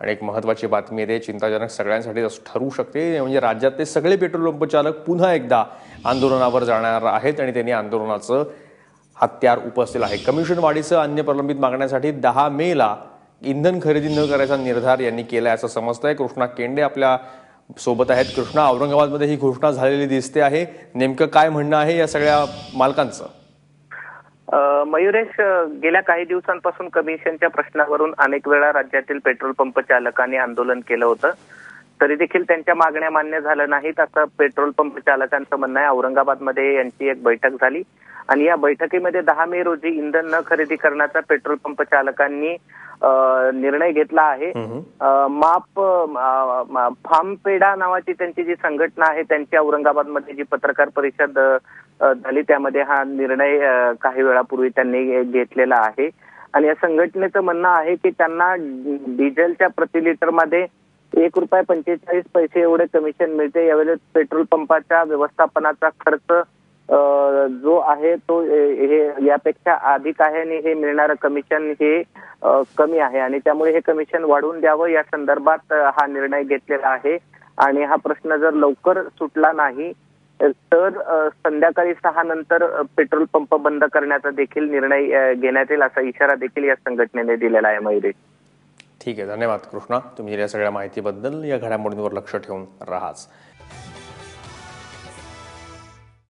आणि एक महत्वाची बातमी येते चिंताजनक सगळ्यांसाठी असं ठरू शकते. म्हणजे राज्यातले सगळे पेट्रोल पंप चालक पुन्हा एकदा आंदोलनावर जाणार आहेत आणि त्यांनी आंदोलनाचं हत्यार उपस्थित आहे. कमिशन वाढीचं अन्य प्रलंबित मागण्यासाठी दहा मेला इंधन खरेदी न करायचा निर्धार यांनी केला असं समजतंय. कृष्णा केंडे आपल्यासोबत आहेत. कृष्णा औरंगाबादमध्ये ही घोषणा झालेली दिसते आहे. नेमकं काय म्हणणं आहे या सगळ्या मालकांचं? मयुरेश गेल्या काही दिवसांपासून कमिशनच्या प्रश्नावरून अनेक वेळा राज्यातील पेट्रोल पंप चालकांनी आंदोलन केलं होतं. तरी देखील त्यांच्या मागण्या मान्य झाल्या नाहीत असं पेट्रोल पंप चालकांचं म्हणणं आहे. औरंगाबादमध्ये यांची एक बैठक झाली. आणि या बैठकीमध्ये दहा मे रोजी इंधन न खरेदी करण्याचा पेट्रोल पंप चालकांनी निर्णय घेतला आहे. माप अ, म- फार्म पेडा नावाची त्यांची जी संघटना आहे त्यांची औरंगाबादमध्ये जी पत्रकार परिषद झाली. त्यामध्ये हा निर्णय काही वेळापूर्वी त्यांनी घेतलेला आहे. आणि या संघटनेचं म्हणणं आहे की त्यांना डिझेलच्या प्रति लिटरमध्ये एक रुपये पंचेचाळीस पैसे एवढे कमिशन मिळते. यावेळेस पेट्रोल पंपाच्या व्यवस्थापनाचा खर्च जो आहे तो हे यापेक्षा अधिक आहे आणि हे मिळणारं कमिशन हे कमी आहे. आणि त्यामुळे हे कमिशन वाढवून द्यावं या संदर्भात हा निर्णय घेतलेला आहे. आणि हा प्रश्न जर लवकर सुटला नाही तर संध्याकाळी सहा नंतर पेट्रोल पंप बंद करण्याचा देखील निर्णय घेण्यात येईल असा इशारा देखील या संघटनेने दिलेला आहे मयुरेश ठीक आहे धन्यवाद कृष्णा. तुम्ही या सगळ्या माहितीबद्दल या घडामोडींवर लक्ष ठेवून राहाच.